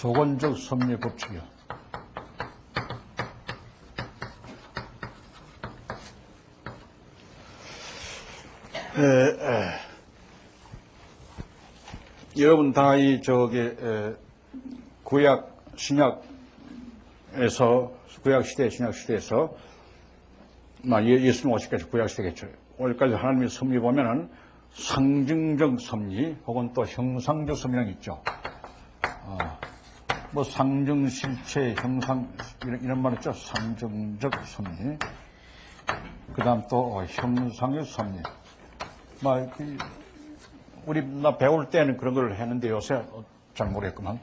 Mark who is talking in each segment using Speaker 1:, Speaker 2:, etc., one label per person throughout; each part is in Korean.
Speaker 1: 조건적 섭리 법칙이요. 에, 에. 여러분 다 이 저기 에, 구약 신약에서 구약 시대 신약 시대에서 나 예- 예수님 오실까지 구약 시대겠죠. 오늘까지 하나님의 섭리 보면은 상징적 섭리 혹은 또 형상적 섭리가 있죠. 아, 뭐 상정 실체 형상 이런, 이런 말 있죠. 상정적 섭리. 그 다음 또 형상적 섭리. 막 그, 우리 나 배울 때는 그런 걸 했는데 요새 잘 모르겠구만.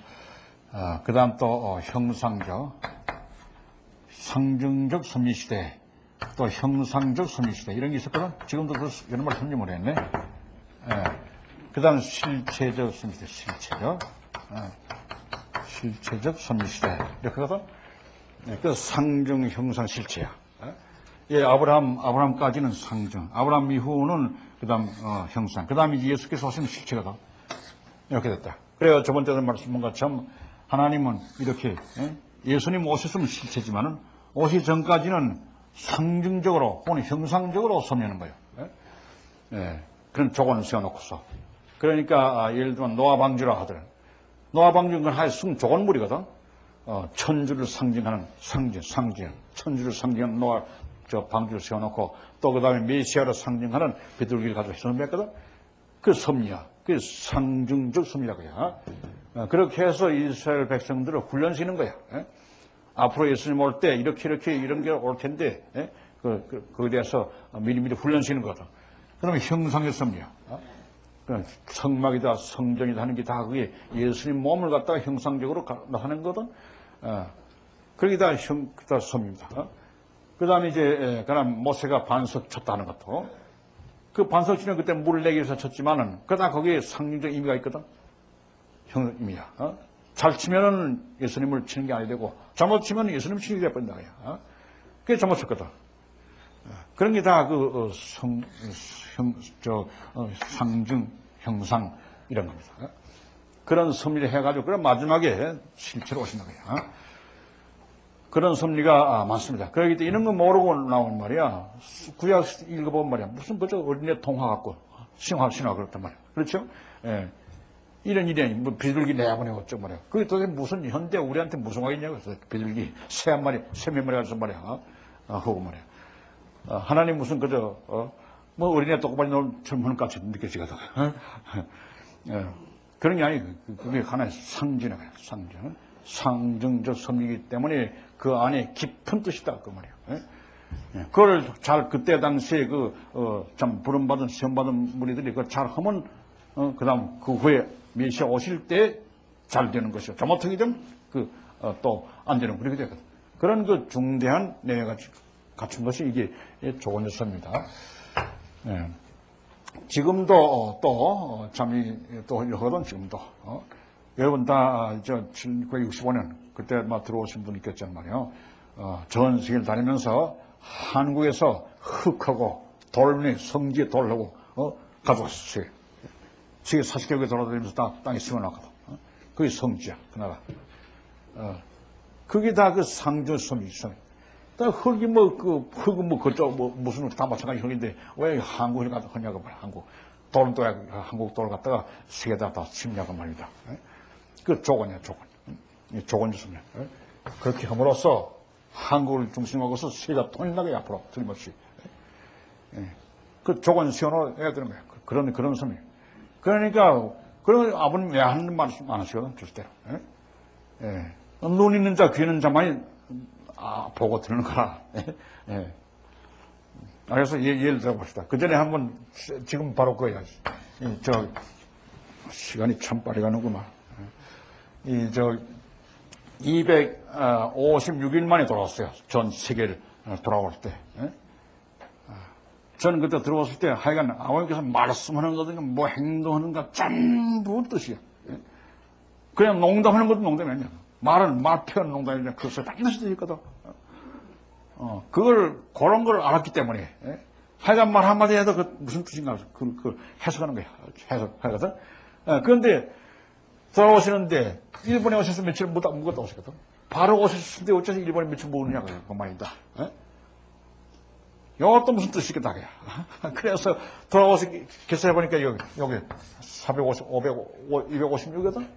Speaker 1: 아, 그 다음 또 어, 형상적, 상징적 섭리시대, 또 형상적 섭리시대 이런 게 있었거든. 지금도 그 이런 말 설명을 했네. 예. 그 다음 실체적 섭리시대, 실체적. 예. 실체적 섭리시대. 이렇게 하거든. 예, 그 상정, 형상, 실체야. 예? 예, 아브라함, 아브라함까지는 상정. 아브라함 이후는 그 다음, 어, 형상. 그 다음에 예수께서 오시면 실체거든. 이렇게 됐다. 그래요. 저번 때도 말씀한 것처럼 하나님은 이렇게 예? 수님 오셨으면 실체지만은 오시 전까지는 상징적으로 혹은 형상적으로 섭리하는 거예요. 예? 예, 그런 조건을 세워놓고서. 그러니까 아, 예를 들면 노아 방주라 하더라. 노아 방주는 하여 승 조건물이거든. 어, 천주를 상징하는 상징, 상징, 천주를 상징하는 노아 저 방주를 세워놓고 또 그 다음에 메시아를 상징하는 비둘기를 가지고 해놓았거든. 그 섭리야. 그 상징적 섭리라고 해요. 어, 그렇게 해서 이스라엘 백성들을 훈련시키는 거야. 예? 앞으로 예수님 올 때 이렇게 이렇게 이런 게 올 텐데 예? 그, 그, 그에 대해서 미리미리 훈련시키는 거거든. 그러면 형상의 섭리야. 어? 그 성막이다 성전이다 하는 게 다 그게 예수님 몸을 갖다가 형상적으로 가- 나타낸 거거든. 어, 그게 다 형, 다 섭리입니다. 어? 그 다음에 이제, 예, 그다음 모세가 반석 쳤다는 것도 그 반석 치는 그때 물을 내기 위해서 쳤지만은 그다 거기에 상징적 의미가 있거든. 형 의미야. 어? 잘 치면은 예수님을 치는 게 아니 되고 잘못 치면 예수님 치는 게 돼버린다. 어? 그게 잘못 쳤거든. 어, 그런 게 다 그 성, 형, 저, 어, 상징, 형상 이런 겁니다. 어? 그런 섭리를 해가지고 그런 마지막에 실체로 오신다 거야. 어? 그런 섭리가 아, 많습니다. 그러기 때문에 이런 거 모르고 나온 말이야. 구약 읽어보면 말이야. 무슨 그저 어린애 통화 갖고 신화 신화 그렇단 말이야. 그렇죠? 예. 이런 일이 뭐 비둘기 내보내 어쩌고 말이야. 그게 도대체 무슨 현대 우리한테 무슨 그래서 비둘기 새 한 마리 새 몇 마리 가서 말이야. 어? 아, 하고 말이야. 어, 하나님 무슨 그저 어? 뭐 어린애 똑바로 놀 젊은 같이 느껴지거든. 어? 예. 그런 게 아니고 그- 그게 하나의 상징이야. 상징. 상징적 섭리이기 때문에 그 안에 깊은 뜻이 있다 그 말이야. 예? 예. 그걸 잘 그때 당시에 그참 부름받은 시험받은 무리들이 그걸 잘 하면 어, 그 다음 그 후에 메시아 오실 때 잘 되는 것이요. 잘못하게 되면 그또 안 되는 그렇게 되거든. 그런 그 중대한 내용을 갖춘 것이 이게 조건였습니다. 예. 지금도 또 잠이 또 하거든 지금도 어? 여러분 다저 1965년 그때 막 들어오신 분 있겠잖아 말이요. 어, 전 세계를 다니면서 한국에서 흙하고 돌문에 성지에 돌하고 어, 가져왔어요. 세계 40개 국에 돌아다니면서 다 땅에 심어놨거든. 어? 그게 성지야 그 나라. 어, 그게 다 그 상주섬이 있어요. 또 흙이 뭐, 그, 흙은 뭐, 그쪽, 뭐, 무슨, 다 마찬가지 흙인데, 왜 한국을 갖다 하냐고 말이야, 한국. 돌은 또 한국 돌을 갖다가 세계다 다 침략한 말입니다. 예? 그 조건이야, 조건. 이 조건 주습니다. 그렇게 함으로써 한국을 중심하고서 세계가 통일나게 앞으로 틀림없이. 예. 그 조건 세워놓아야 되는 거야. 그- 그런, 그런 섬이. 그러니까, 그런 아버님 왜 하는 말씀 안 하시거든, 절대로. 예? 예. 눈 있는 자, 귀 있는 자만이 아, 보고 듣는 거라. 예. 예. 아, 그래서 예, 예를 들어봅시다. 그 전에 한번 시- 지금 바로 그거야. 이, 저 시간이 참 빨리 가는구만. 이 저 256일 만에 돌아왔어요. 전 세계를 어, 돌아올 때. 예? 아, 저는 그때 들어왔을 때 하여간 아버님께서 말씀하는 거든요, 뭐 행동하는가 전부 뜻이야. 예? 그냥 농담하는 것도 농담이 아니야. 말은 말 표현 농담이 아니라 그것을 반드시 들있거든 어, 그걸, 그런 걸 알았기 때문에, 예? 하여간 말 한마디 해도 그 무슨 뜻인가, 그, 그 해석하는 거야. 해석하거든. 어, 그런데 돌아오시는데 일본에 오셔서 며칠 못, 못 갔다 오시거든. 바로 오셨는데 어째서 일본에 며칠 못 오느냐고 그 말이다. 어? 이것도 무슨 뜻이겠다. 그야. 그래서 돌아와서 계산해보니까 여기, 여기 450, 500, 256이거든?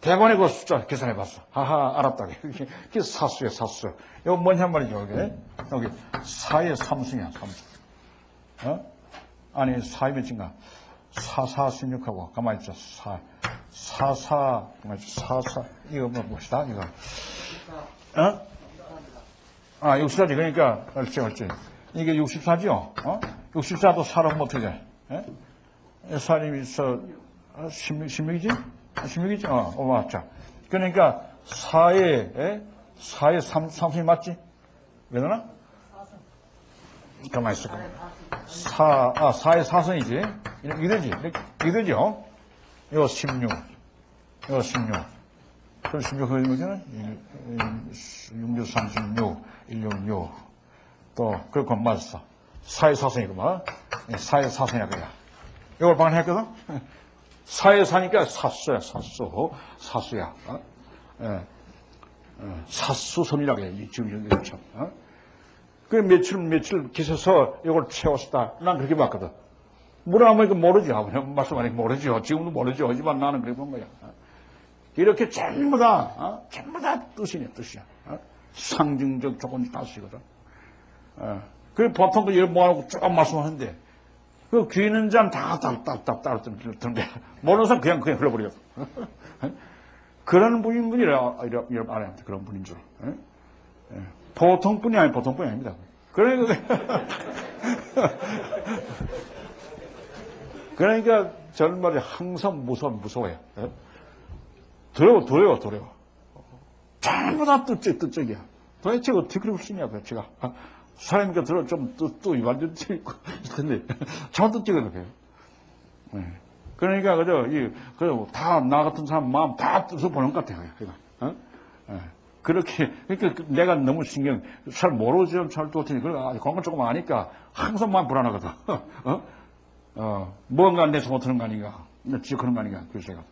Speaker 1: 대관의 그 숫자 계산해 봤어. 하하, 알았다. 그게 사수야, 사수. 이거 뭐냐 말이죠, 여기. 여기 4의 삼승이야, 삼승. 어? 아니, 4의 몇인가? 4, 4, 16하고, 가만히 있어. 4, 4, 4, 가만히 있어. 4, 4. 이거 뭐 봅시다, 이거. 어? 아, 64지. 그러니까, 옳지, 옳지. 이게 64죠? 어? 64도 4로 어떻게 돼? 예? 사람이 있어, 16, 16이지? 16이지? 어, 어, 맞자. 그러니까, 4에, 에? 4에 3, 3승이 맞지? 왜 그러나? 가만히 있어. 4, 아, 4에 4승이지? 이게 되지? 이게 되죠? 이거 16. 이거 16. 그럼 16, 그게 뭐잖아? 6, 6, 36, 166. 또, 그렇고 맞았어. 4의 4승이구만. 4의 4승이야, 그야. 이걸 반했거든? 4에 사니까 사수야, 사수. 사수야. 어? 예. 어, 사수섬이라고 해, 이 지금 참. 어? 그 며칠, 며칠 계셔서 이걸 채웠다. 난 그렇게 봤거든. 하면 이거 모르지. 아버님 말씀 하니 모르죠. 지금도 모르죠. 하지만 나는 그렇게 본 거야. 어? 이렇게 전부 다, 어? 전부 다 뜻이네, 뜻이야. 어? 상징적 조건 뜻이거든. 어. 그 보통 그 이런 모아놓고 쭉 말씀하는데, 그 귀는 잔다 따따따 따로 듣는데, 모르는 그냥 그냥 흘러버려. 그런 분인 분이라, 이라, 이라 알아야 합니다. 그런 분인 줄. 예? 예. 보통 분이 아니 보통 분이 아닙니다. 그러니까, 그러니까 저는 말이 항상 무서워, 무서워요. 예? 두려워, 두려워, 두려워. 전부 다 뜻적, 뜻적이야. 도대체 어떻게 그럴 수 있냐, 제가. 아, 사람이니까 들어 좀 또, 또 완전 틀리고 있던데. 전부 뜻적이거든요. 예. 그러니까, 그저, 이, 그, 다, 나 같은 사람 마음 다 뜻을 보는 것 같아요. 그러니까. 어? 예. 그렇게, 그러니까 내가 너무 신경, 잘 모르죠, 잘 못하니, 그래, 아, 그런 건 조금 아니까 항상 마음 불안하거든. 어? 어, 뭔가 내서 못하는 거 아닌가. 내 지적하는 거 아닌가. 그래서 제가.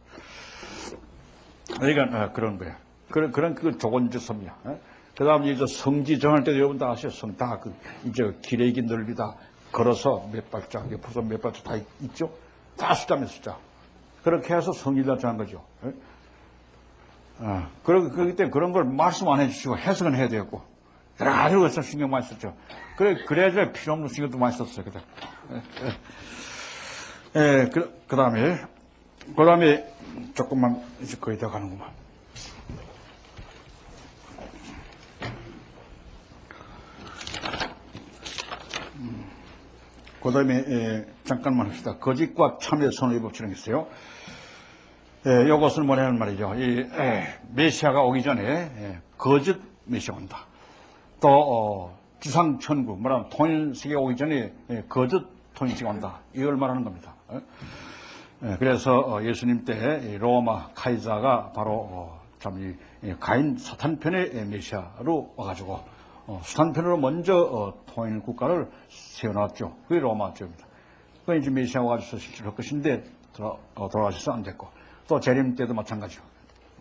Speaker 1: 그러니까, 어, 그런 거야. 그런, 그런 그 조건지섬이야. 어? 그 다음에 이제 성지 정할 때도 여러분 다 아시죠? 성, 다 그, 이제 기레기 넓이다. 걸어서 몇 발짝, 옆으로 몇 발짝 다 있죠? 다 숫자면 숫자. 그렇게 해서 성지다 정한 거죠. 어? 어, 그러, 그렇기 때문에 그런 걸 말씀 안 해주시고 해석은 해야. 여러 가지로 그래서 신경 많이 썼죠. 그래, 그래야지 필요 없는 신경도 많이 썼어요. 그때. 예, 예, 그, 그 다음에, 그 다음에 조금만 이제 거의 다 가는구만. 그 다음에, 잠깐만 합시다. 거짓과 참의 선의 법칙이 있어요. 예, 이것을 뭐냐는 말이죠. 이 에, 메시아가 오기 전에 예, 거짓 메시아 온다. 또 어, 지상 천국 뭐라면 통일 세계 오기 전에 예, 거짓 통일세가 온다. 이걸 말하는 겁니다. 예? 예, 그래서 어, 예수님 때이 로마 카이자가 바로 어, 참이 가인 사탄 편의 예, 메시아로 와가지고 어, 수탄 편으로 먼저 어, 통일 국가를 세워놨죠. 그게 로마 쪽입니다. 그 이제 메시아 와가지고 실질할 것인데 돌아, 어, 돌아가셔서 안 됐고 또 재림 때도 마찬가지고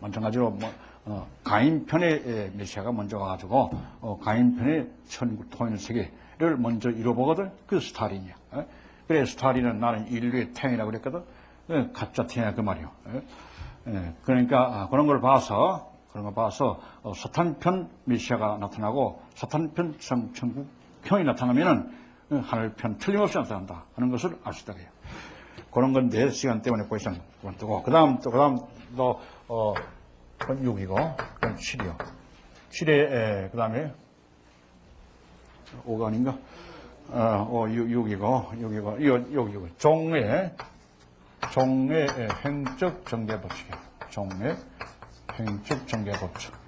Speaker 1: 마찬가지로 뭐, 어, 가인 편의 에, 메시아가 먼저 와가지고 어, 가인 편의 천국 통일 세계를 먼저 이뤄보거든 그 스타린이야. 에? 그래 스타린은 나는 인류의 태양이라고 그랬거든. 에, 가짜 태양 그 말이요. 에? 에, 그러니까 아, 그런 걸 봐서 그런 걸 봐서 어, 사탄편 메시아가 나타나고 사탄편 천- 천국 형이 나타나면은 어, 하늘편 틀림없이 나타난다 하는 것을 알 수 있다 그래요. 그런 건데 시간 때문에 그 이상 그만두고 그 다음 또 그 다음 또 어, 그건 6이고 그건 7이요. 7에 그 다음에 5가 아닌가? 어, 어 6, 6이고 6이고 이거 6이고 종의 종의 행적 정계 법칙이에요. 종의 행적 정계 법칙